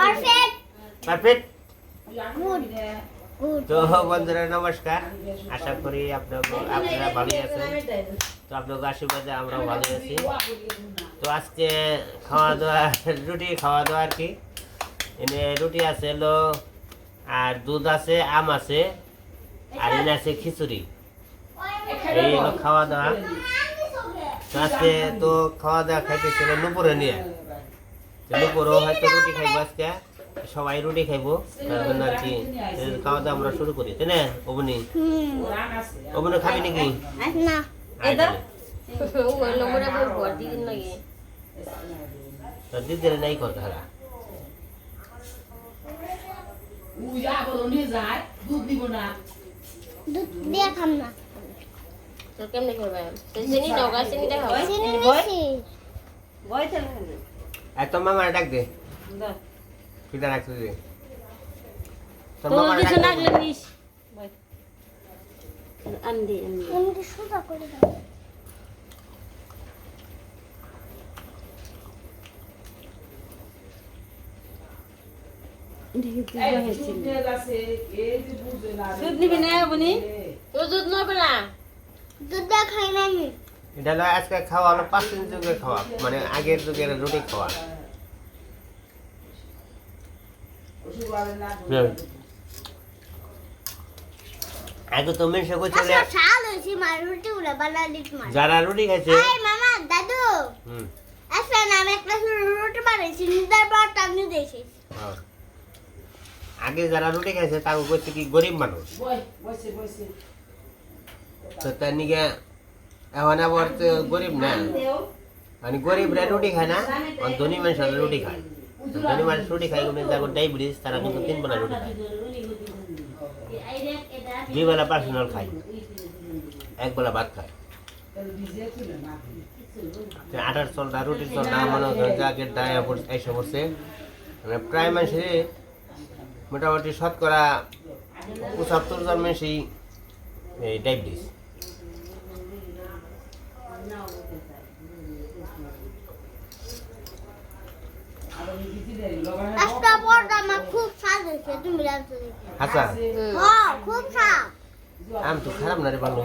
Perfect perfect good তো বন্ধুরা নমস্কার। আশা করি আপনার আপনারা ভালোই আছেন। তো আপনাদের আশীর্বাদে আমরাও ভালো আছি। তো আজকে খাওয়া দাওয়া রুটি খাওয়া দাওয়া আর কি। এনে রুটি আছে হলো আর দুধ আছে আম আছে আর এনে আছে খিচুড়ি। এই খাওয়া দাওয়া তো আজকে তো খাওয়া দাওয়া খাইতেছিল নুপুরে নিয়ে। নুপুরও হয়তো রুটি খাইবো আজকে। সবাই রুটি খাইবো তার জন্য আর কি খাওয়া দাওয়া আমরা শুরু করি তাই না অবনি? অবনি খাবি নাকি? না দিদির নাই কর তাহলে। দুধ দিয়ে খাম না। তো কেমনে করবে? চিনি দাও চিনি দেখাও চিনি মিষ্টি এত মামা ডাক দে। কিটা রাখছিস রে তোর মামা কিছু লাগলে দে। নিস। আনদি আনদি এমনি সোজা করে দাও। দুধ নিবি না বনি? তো দুধ নবে না? দুধ খাই না আমি। এটা হলো আজকে খাওয়া হলো পাঁচ দিন যুগের খাওয়া মানে আগের যুগের রুটি খাওয়া। আগে তো মেশে চলে শাল হয়েছে মার রুটি উড়ে বানা দিত যারা রুটি খাইছে। আই মামা দাদু। হুম। আচ্ছা না আমি একটা রুটি বানাইছি নিদার পর টানি দিয়েছি। আগে যারা রুটি খাইছে তাকে করছে কি গরিব মানুষ? তো তার নিকে এখন আবার গরিব না? মানে গরিবরা রুটি খায় না ধনী মানুষরা রুটি খায়। ধনী মানুষ রুটি খায় কিন্তু যাদের ডায়াবেটিস তারা কিন্তু তিন বেলা রুটি খায়। দুই বেলা পার্সোনাল খায়। এক বেলা ভাত খায়। আটার চলটা রুটির চলটা মনে হয় যে আগের দায়া এসে পড়ছে। মানে প্রায় মানুষে মোটামুটি শতকরা পঁচাত্তর জন মানুষই ডায়াবেটিস একটা পরটা আমার খুব স্বাদ হয়েছে তুমি রাখছো দেখে আচ্ছা হ্যাঁ খুব আম তো খারাপ না রে ভালো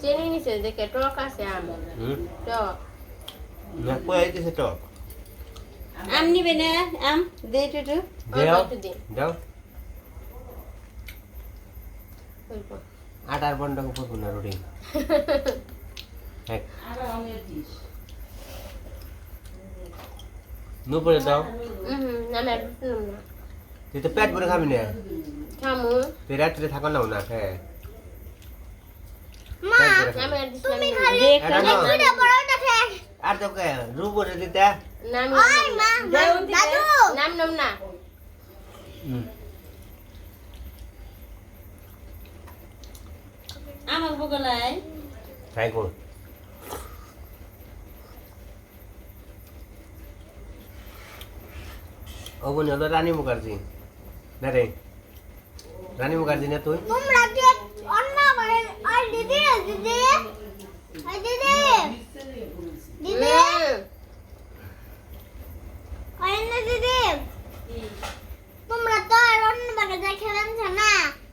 চিনি নিছে দেখে টক আছে আম। হুম? টক। না কই আইতেছে তো আম নিবে না আম দে একটু একটু। দেও। দাও আটার বন্ডকে পড়ব না রুটি। এক। নুপুরে দাও। তুই তো পেট ভরে খাবি না? তুই রাত্রে থাকো নাও না হ্যাঁ। আর দিছিলাম তুমি না। খালি দেখ, এটা নাও। দুইটা পরোটা খেয়ে আর তো কে রুপুরে দিতে নাম নাম না। আমার বগলায়। ট্রাই ও বোন হলো রানী মুখার্জি। না রে রানী মুখার্জি না তুই? তোমরা তো আর অন্য বারে দেখালাম না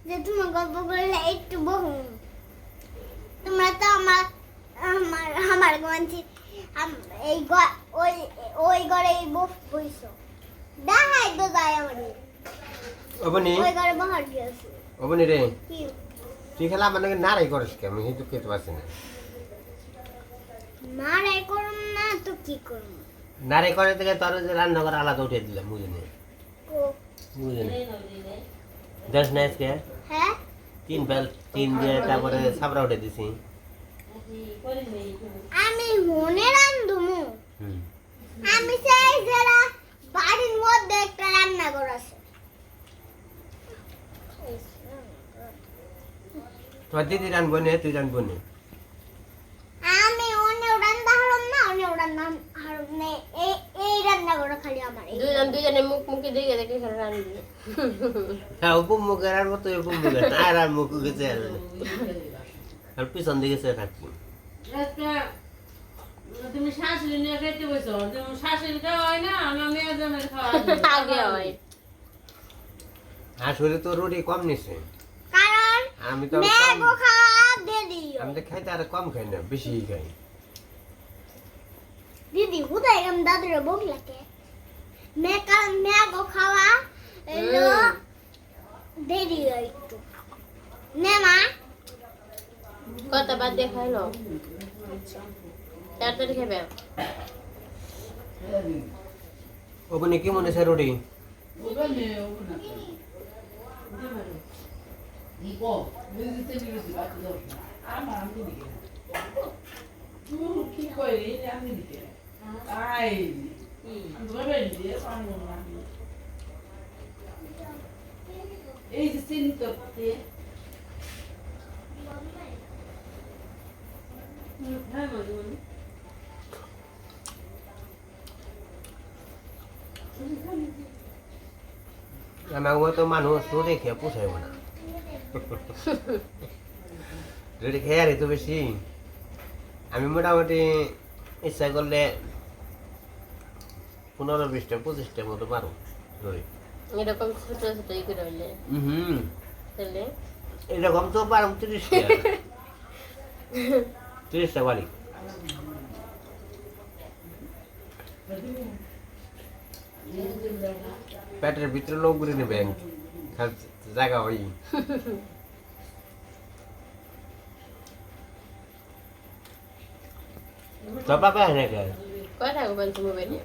যে তুমি গল্প করলে একটু বহু তোমরা তো আমার আমার আমার গঞ্জি এই ওই ওই ঘরে বস বইছো। দেখাই তো যায় আমার। ও ওই ঘরে বহার গিয়েছে ও রে? কি? তুই খেলা আমার নারাই করিস কে? আমি কিন্তু খেতে পারছি না। মারাই করুন না তো কি করুন নারাই করে থেকে তোর যে রান্না করে আলাদা উঠে দিলাম বুঝে নে ও। বুঝে নে দশ না আজকে। হ্যাঁ? তিন বেল তিন দিয়ে তারপরে সাবরা উঠে দিছি। আমি মনে রান্ধুমু। আমি চাই যারা বাড়ির মধ্যে একটা রান্নাঘর আছে তোমার দিদি রানবো নে তুই রানবো নে। আমি অন্য রান্না হারম না অন্য রান্না হারম নেই এই এই রান্নাঘর খালি আমার দুজন দুজনে মুখ মুখে দেখে দেখে খেলে রান্না হ্যাঁ উপম মুখের আর মতো উপম মুখের আর আর মুখ গেছে আর পিছন দিকে সে থাকি তুমি শাশুড়ি নিয়ে খেতে বসো তুমি শাশুড়ি খাওয়াই না আমার মেয়ে আগে হয় আসলে তো রুটি কম নিছে। কারণ আমি তো খাওয়া দেরি। আমি তো খাইতে আর কম খাই না বেশি খাই। দিদি কোথায় গেলাম দাদুর বুক লাগে। ম্যাগো খাওয়া এলো দেরি হয় একটু। নে মা। কথা বাদ দিয়ে খাইলো। তাড়াতাড়ি খাবে ওখানে কি মনে আছে রুটি এই যে চিনি করতে আমার মতো মানুষ রুটি খেয়ে পোষাইব না। রুটি খেয়ে আর তো বেশি। আমি মোটামুটি ইচ্ছা করলে পনেরো বিশটা পঁচিশটার মতো পারো রুটি এরকম ছোট ছোট হুম এরকম তো পারো তিরিশটা। তিরিশটা বাড়ি পেটের ভিতরে লোক ঘুরে নেবেন খালি জায়গা ওই তো পাবে না কে কয় থাকব বলছি মোবাইলে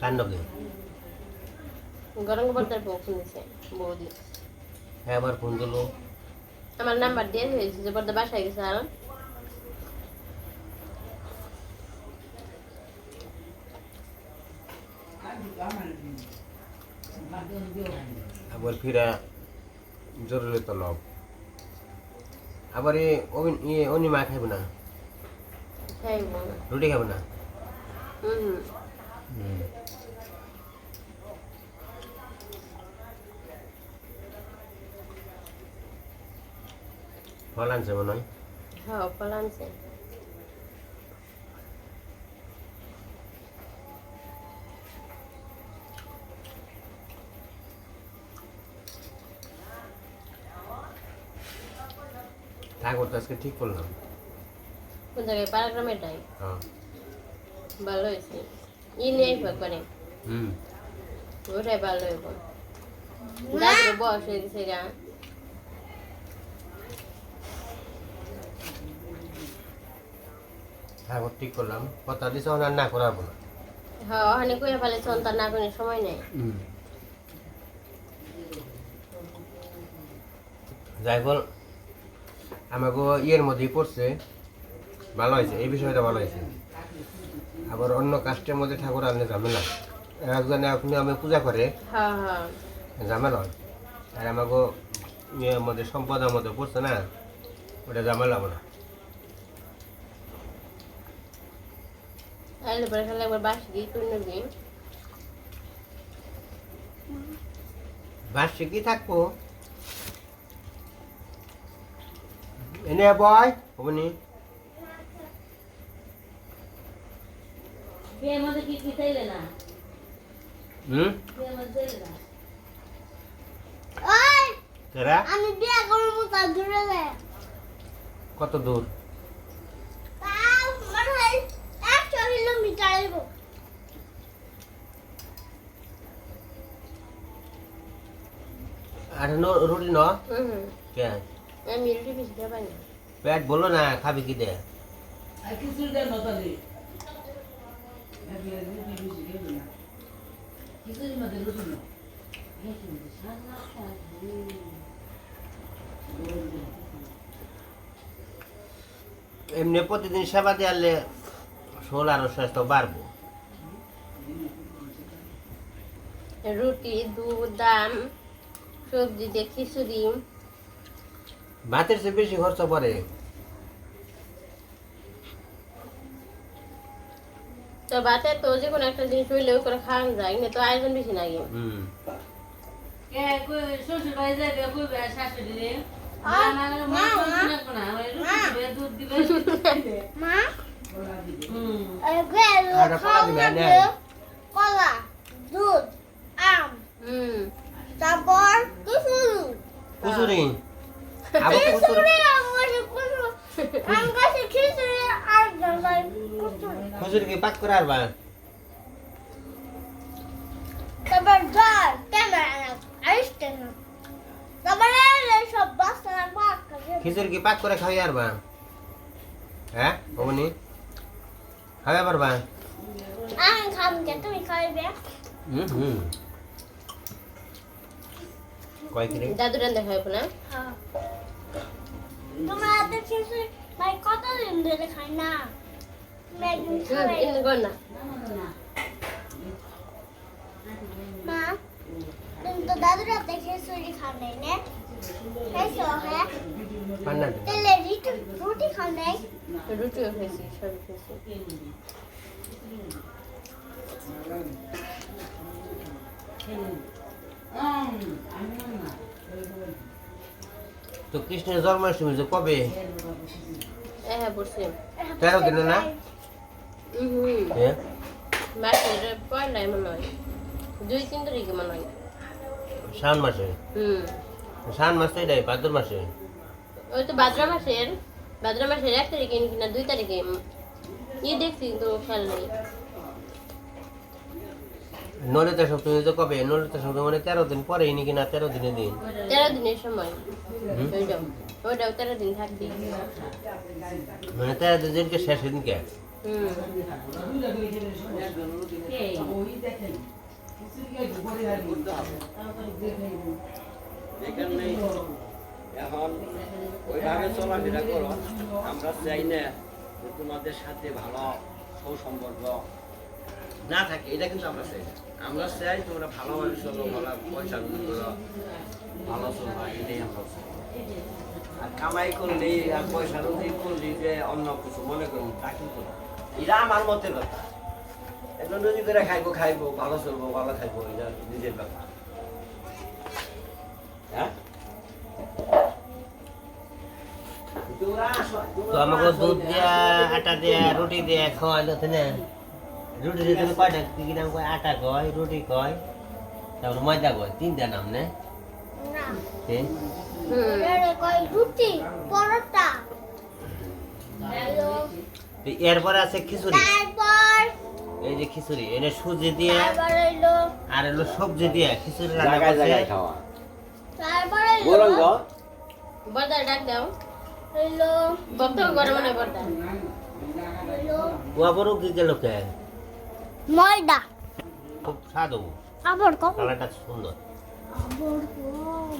কান্ড কে গরম পর্দার বউ শুনেছে বৌদি হ্যাঁ আমার ফোন দিলো আমার নাম্বার দিয়ে হয়েছে যে পর্দা বাসায় গেছে আর আবার ফিরা জরুরি তো লব। আবার ইয়ে অনিমা খাইব না? খাইব না। রুটি খাবে না? ফল আনছে মনে হয়? হ্যাঁ ফল আনছে। ঠাকুর তো আজকে ঠিক করলাম। কোন জায়গায়? প্যারাগ্রামেটাই হ্যাঁ। ভালো হয়েছে। ই নেই একবারে হুম। ওটাই ভালো হইব। দাদুর বয়স হয়ে গেছে গা। ঠাকুর ঠিক করলাম। কথা দিছে আর না করার না হ্যাঁ ওখানে কইয়া ফেলে সন্তান না কোনো সময় নেই। যাই বল। আমাকে ইয়ের মধ্যেই পড়ছে ভালো হয়েছে এই বিষয়টা ভালো হয়েছে। আবার অন্য কাস্টের মধ্যে ঠাকুর আনলে ঝামেলা একজনে আপনি আমি পূজা করে হ্যাঁ হ্যাঁ। ঝামেলা হয়। আর আমাকে ইয়ের মধ্যে সম্পদের মধ্যে পড়ছে না ওটা ঝামেলা হবে না। বাসে কি থাকব? তা দূরে যায়। কত দূর? মনে আর ন রুটি ন? কে? রুটি না। পেট বলল না খাবি কি দে? এমনি প্রতিদিন সেবা দেওয়ালে শোল আরও স্বাস্থ্য বাড়বো। রুটি দুধ দাম সবজি দিয়ে খিচুড়ি। ভাতের চেয়ে বেশি খরচ পড়ে। তো বাতে তো যে কোনো একটা জিনিস হইলে ওই করে খাওয়ানো যায় না তো আয়োজন বেশি লাগে হুম। শ্বশুর বাড়ি যাবে শাশুড়ি রে? দুধ দিবে মা? হুম গেলো আর কলা খাওয়া দিবে না? কলা দুধ আম হুম তারপর কুসুরু কুসুরি আবার কুসুরি খিচুড়ি আমার কুসুরু আম গাছে খিচুড়ি আর গাছে কুসুরু করে আরবা তারপর জল ক্যামেরা আইসতে না তারপরে সব বাদ করে খিচুড়ি কি পাক করে খাই আরবা হ্যাঁ বমনি খাবে পারবা? আমি খামকে তুমি খাইবে? হুম হুম। কয় কিরে? দাদু রান্না খাইবো না? হ্যাঁ। তোমরা এত খিচুড়ি ভাই কতদিন ধরে খাই না? মা তুমি তো দাদুর হাতে খিচুড়ি খাও নাই না খাইছো হ্যাঁ তাহলে রুটি রুটি খাও নাই রুটিও খাইছি সব খাইছি তো কৃষ্ণের জন্মাষ্টমী যে কবে? হ্যাঁ পড়ছি তেরো দিনে না? দুই তিন তারিখে মনে হয় শ্রাবণ মাসে হুম শ্রাবণ মাসে এটাই ভাদ্র মাসে ওই তো ভাদ্র মাসের ভাদ্র মাসের এক তারিখে কিনা দুই তারিখে ই দেখছি কিন্তু খেয়াল নেই নলিতা সপ্তমী যে কবে নলিতা সপ্তমী মানে তেরো দিন পরে নাকি না তেরো দিনের দিন তেরো দিনের সময় ওইটাও তেরো দিন থাকবে মানে তেরো দিন শেষ দিনকে হুম এখানে ওইভাবে চলাফেরা করো, আমরা চাই না তোমাদের সাথে ভালো না থাকে, এটা কিন্তু আমরা চাই না আমরা চাই তোমরা ভালোভাবে চলো ভালো পয়সা করো, ভালো চলবা, এটাই আমরা আর কামাই করলি আর পয়সা রুজি করলি যে অন্য কিছু মনে করুন, তা কিন্তু। এটা আমার মতের কথা। একজন রুজি করে খাইবো খাইবো ভালো চলবো ভালো খাইবো এটা নিজের ব্যাপার। হ্যাঁ? আমাকে দুধ দিয়া আটা দিয়া রুটি দিয়া খাওয়াইলো তো না? রুটি দিয়ে তুমি কয়টা কি কি নাম কয়? আটা কয় রুটি কয়? তারপর ময়দা কয়? তিনটা নাম না। না। তে? হুম। এরে কই রুটি? পরোটা। তো এরপরে আছে খিচুড়ি। এই যে খিচুড়ি এটা সুজি দিয়ে আর হলো সবজি দিয়ে খিচুড়ি রান্না করছে। জায়গায় খাওয়া। তারপর ডাক দাও। গরম বর্দা। হইল কি গেল কে ময়দা। খুব স্বাদ হব। আবার কম। কালারটা সুন্দর। আবার কম।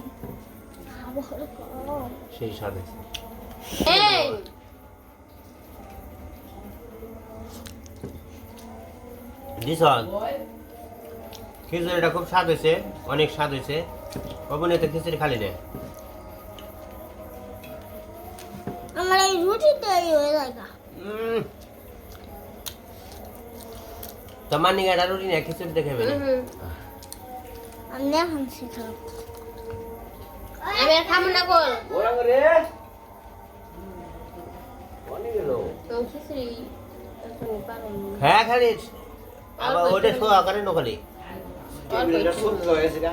আবার কম। সেই স্বাদ আছে। এই দিশন খিচুড়িটা খুব স্বাদ হয়েছে অনেক স্বাদ হয়েছে। কবনে তো খিচুড়ি খালি নেই আমার এই রুটি তৈরি হয়ে যায় তোমার নিয়ে একটা রুটি না খিচুড়ি দেখে হুম। আমি এখন শিখাব আমি খাব না কল গৌরঙ্গ রে অনেক গেল খিচুড়ি। হ্যাঁ খালি। আবার ওটা শোয়া করে নখালি টেবিলটা শুদ্ধ হয়েছে গা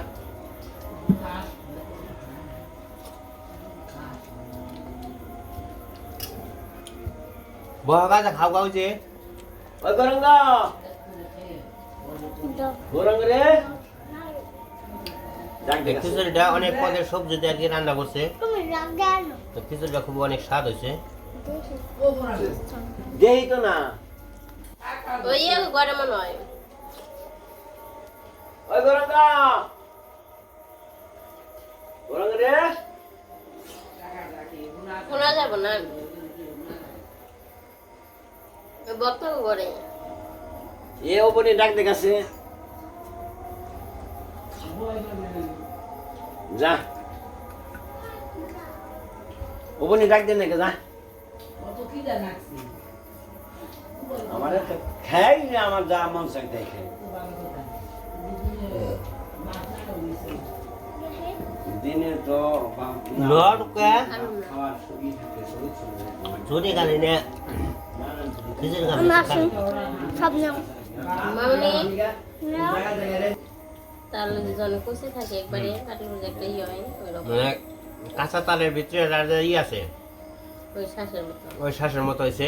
বহা গাছ খাও খাও যে। ওই গৌরঙ্গ। গৌরঙ্গ রে। খিচুড়িটা অনেক পদের সবজি দিয়ে আর কি রান্না করছে। তুমি রাগ গেল তো খিচুড়িটা খুব অনেক স্বাদ হয়েছে। দেই তো না। ওই গরম নয় ওই গৌরঙ্গ গৌরঙ্গ রে। শোনা যাব না। ওই বক্ত করে এ ওপরে ডাক দেখাছে যা। ওপরে ডাক দেন নাকি যা। আমার তো খাই না আমার যা মন চাই তাই খাই। দিনে তো। চুরি খালি না, ইয়ে মানে কাঁচা তালের ভিতরে আছে ওই শ্বাসের ওই শ্বাসের মতো হয়েছে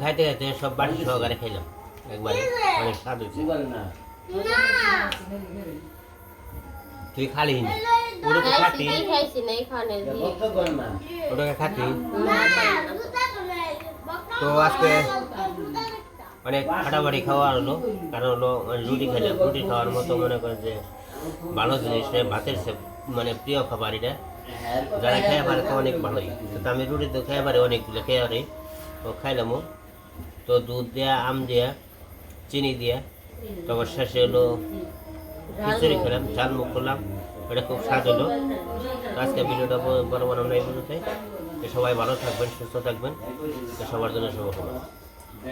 খাইতে খাইতে সব বাড়ি সহকারে খেলাম একবারে অনেক স্বাদ হয়েছে। তুই খালি ওটাকে খাতি। ওটাকে খাতি। তো আজকে অনেক ফাটাফাটি খাওয়া হলো। কারণ হলো মানে রুটি খেলে রুটি খাওয়ার মতো মনে করে যে ভালো জিনিস ভাতের মানে প্রিয় খাবার এটা যারা খেয়ে পারে তো অনেক ভালোই। তো আমি রুটি তো খেয়ে পারি অনেকগুলো খেয়ে পারি। তো খাইলামও। তো দুধ দেয়া, আম দেয়া, চিনি দিয়া। তারপর শেষে হলো খিচুড়ি খেলাম চাল মুখ করলাম। এটা খুব স্বাদ হলো। আজকে ভিডিওটা বড় বানাম নাই বুঝতে সবাই ভালো থাকবেন, সুস্থ থাকবেন। সবার জন্য শুভকামনা।